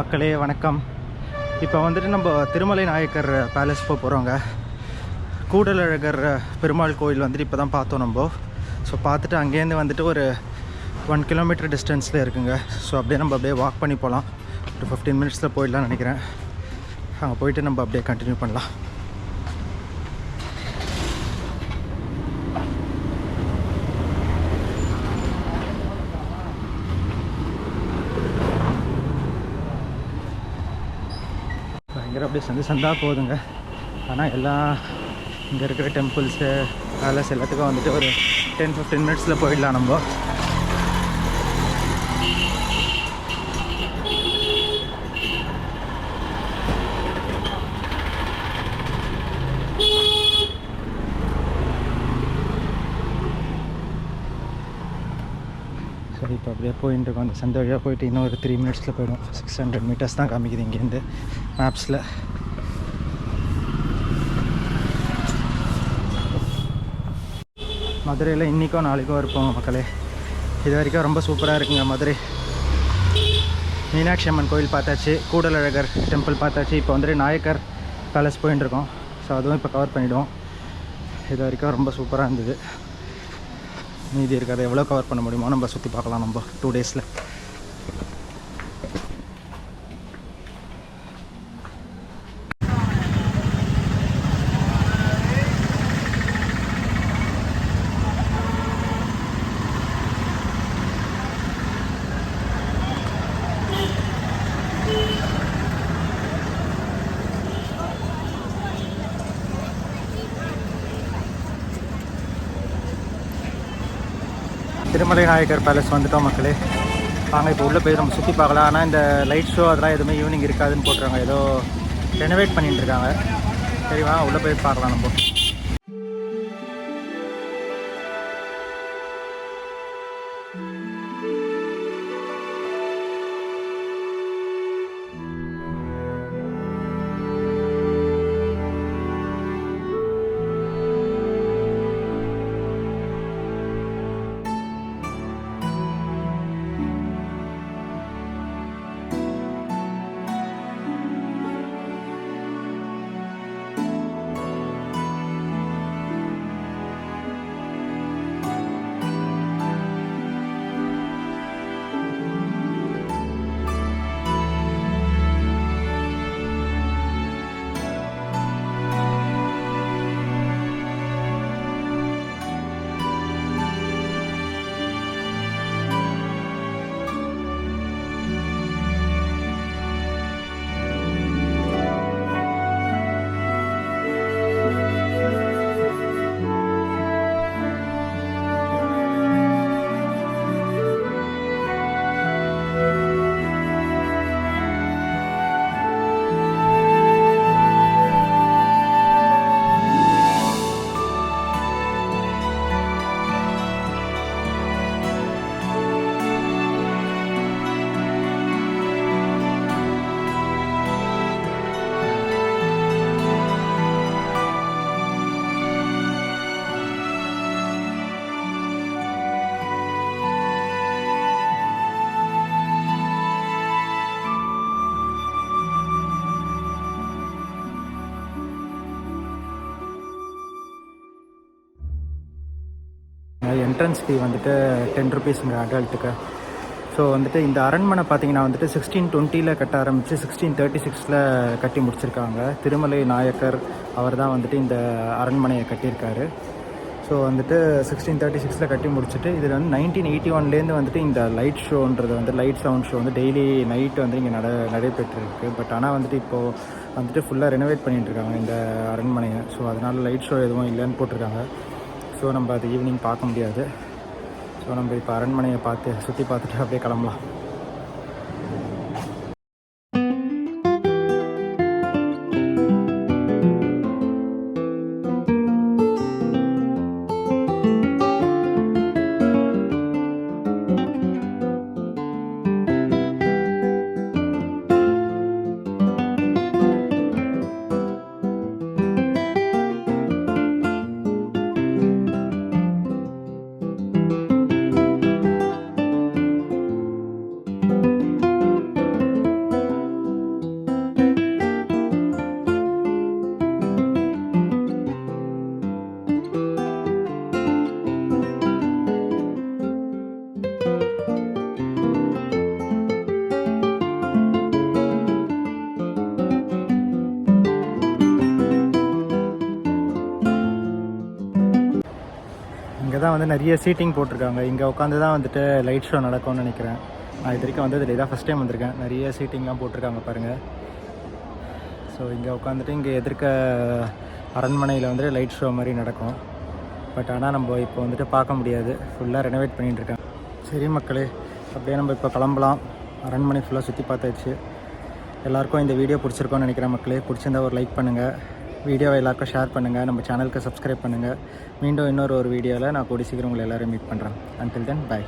மக்களே வணக்கம். இப்போ வந்துட்டு நம்ம திருமலை நாயக்கர் பேலஸ் போக போகிறோங்க கூடலழகர் பெருமாள் கோயில் வந்துட்டு இப்போ தான் பார்த்தோம் நம்ம. ஸோ பார்த்துட்டு அங்கேருந்து வந்துட்டு ஒரு ஒன் கிலோமீட்டர் டிஸ்டன்ஸில் இருக்குங்க. ஸோ அப்படியே நம்ம அப்படியே வாக் பண்ணி போகலாம் ஒரு ஃபிஃப்டீன் மினிட்ஸில் போயிடலாம்னு நினைக்கிறேன். அங்கே போயிட்டு நம்ம அப்படியே கண்டினியூ பண்ணலாம். பயங்கர அப்படியே சந்து சந்தாக போகுதுங்க. ஆனால் எல்லாம் இங்கே இருக்கிற டெம்பிள்ஸு பேலஸ் எல்லாத்துக்கும் வந்துட்டு ஒரு டென் ஃபிஃப்டீன் மினிட்ஸில் போயிடலாம் நம்ம. ஸோ இப்போ அப்படியே போயிட்டு இருக்கோம் அந்த சந்தை வழியாக போயிட்டு இன்னும் ஒரு த்ரீ மினிட்ஸில் போயிடும். சிக்ஸ் ஹண்ட்ரட் மீட்டர்ஸ் தான் காமிக்குது இங்கேருந்து மேப்ஸில் மதுரையில் இன்றைக்கும் நாளைக்கும் இருப்போம் மக்களே. இது வரைக்கும் ரொம்ப சூப்பராக இருக்குங்க மதுரை. மீனாட்சி அம்மன் கோயில் பார்த்தாச்சு கூடலழகர் டெம்பிள் பார்த்தாச்சு இப்போ வந்துட்டு நாயக்கர் பேலஸ் போயின்னு இருக்கோம். ஸோ அதுவும் இப்போ கவர் பண்ணிவிடுவோம் இது வரைக்கும் ரொம்ப சூப்பராக இருந்தது. மீதி இருக்கிறத எவ்வளோ கவர் பண்ண முடியுமோ நம்ம சுற்றி பார்க்கலாம் நம்ம டூ டேஸில் திருமலை நாயக்கர் பேலஸ் வந்துட்டோம் மக்களே. வாங்க இப்போ உள்ளே போய் நம்ம சுற்றி பார்க்கலாம். ஆனால் இந்த லைட் ஷோ அதெல்லாம் எதுவுமே ஈவினிங் இருக்காதுன்னு போட்டுருக்காங்க. ஏதோ ரெனோவேட் பண்ணிட்டு இருக்காங்க. சரி வாங்க உள்ளே போய் பார்க்கலாம் நம்ம. என்ட்ரன்ஸ் ஃபீ வந்துட்டு டென் ருபீஸுங்க அடல்ட்டுக்கு ஸோ வந்துட்டு இந்த அரண்மனை பார்த்தீங்கன்னா வந்துட்டு சிக்ஸ்டீன் டுவெண்ட்டியில் கட்ட ஆரம்பித்து சிக்ஸ்டீன் தேர்ட்டி சிக்ஸில் கட்டி முடிச்சிருக்காங்க. திருமலை நாயக்கர் அவர் தான் வந்துட்டு இந்த அரண்மனையை கட்டியிருக்காரு. ஸோ வந்துட்டு சிக்ஸ்டீன் தேர்ட்டி சிக்ஸில் கட்டி முடிச்சுட்டு இதில் வந்து நைன்டீன் எயிட்டி ஒன்லேருந்து வந்துட்டு இந்த லைட் ஷோன்றது வந்து லைட் சவுண்ட் ஷோ வந்து டெய்லி நைட்டு வந்து இங்கே நட நடைபெற்றிருக்கு. பட் ஆனால் வந்துட்டு இப்போது வந்துட்டு ஃபுல்லாக ரெனோவேட் பண்ணிகிட்டு இருக்காங்க இந்த அரண்மனையை. ஸோ அதனால் லைட் ஷோ எதுவும் இல்லைன்னு போட்டிருக்காங்க. ஸோ நம்ம அது ஈவினிங் பார்க்க முடியாது. ஸோ நம்ம இப்போ அரண்மனையை பார்த்து சுற்றி பார்த்துட்டு அப்படியே கிளம்பலாம். வந்து நிறைய சீட்டிங் போட்டிருக்காங்க. இங்கே உட்காந்து தான் வந்துட்டு லைட் ஷோ நடக்கும்னு நினைக்கிறேன். நான் இது வரைக்கும் வந்ததில்லை. இதான் ஃபஸ்ட் டைம் வந்திருக்கேன். நிறைய சீட்டிங்லாம் போட்டிருக்காங்க பாருங்கள் ஸோ இங்கே உட்காந்துட்டு இங்கே எதிர்க்க அரண்மனையில் வந்துட்டு லைட் ஷோ மாதிரி நடக்கும். பட் ஆனால் நம்ம இப்போ வந்துட்டு பார்க்க முடியாது. ஃபுல்லாக ரெனோவேட் பண்ணிட்டு சரி மக்களே அப்படியே நம்ம இப்போ கிளம்பலாம். அரண்மனை ஃபுல்லாக சுற்றி பார்த்தாச்சு. எல்லாருக்கும் இந்த வீடியோ பிடிச்சிருக்கோன்னு நினைக்கிறேன் மக்களே. பிடிச்சிருந்தா ஒரு லைக் பண்ணுங்கள் வீடியோவை எல்லாருக்கும் ஷேர் பண்ணுங்கள் நம்ம சேனலுக்கு சப்ஸ்கிரைப் பண்ணுங்கள் மீண்டும் இன்னொரு ஒரு வீடியோவில் நான் கூடி சீக்கிரம் உங்களை எல்லோரும் மீட் பண்ணுறேன் அன்டில் தென் பை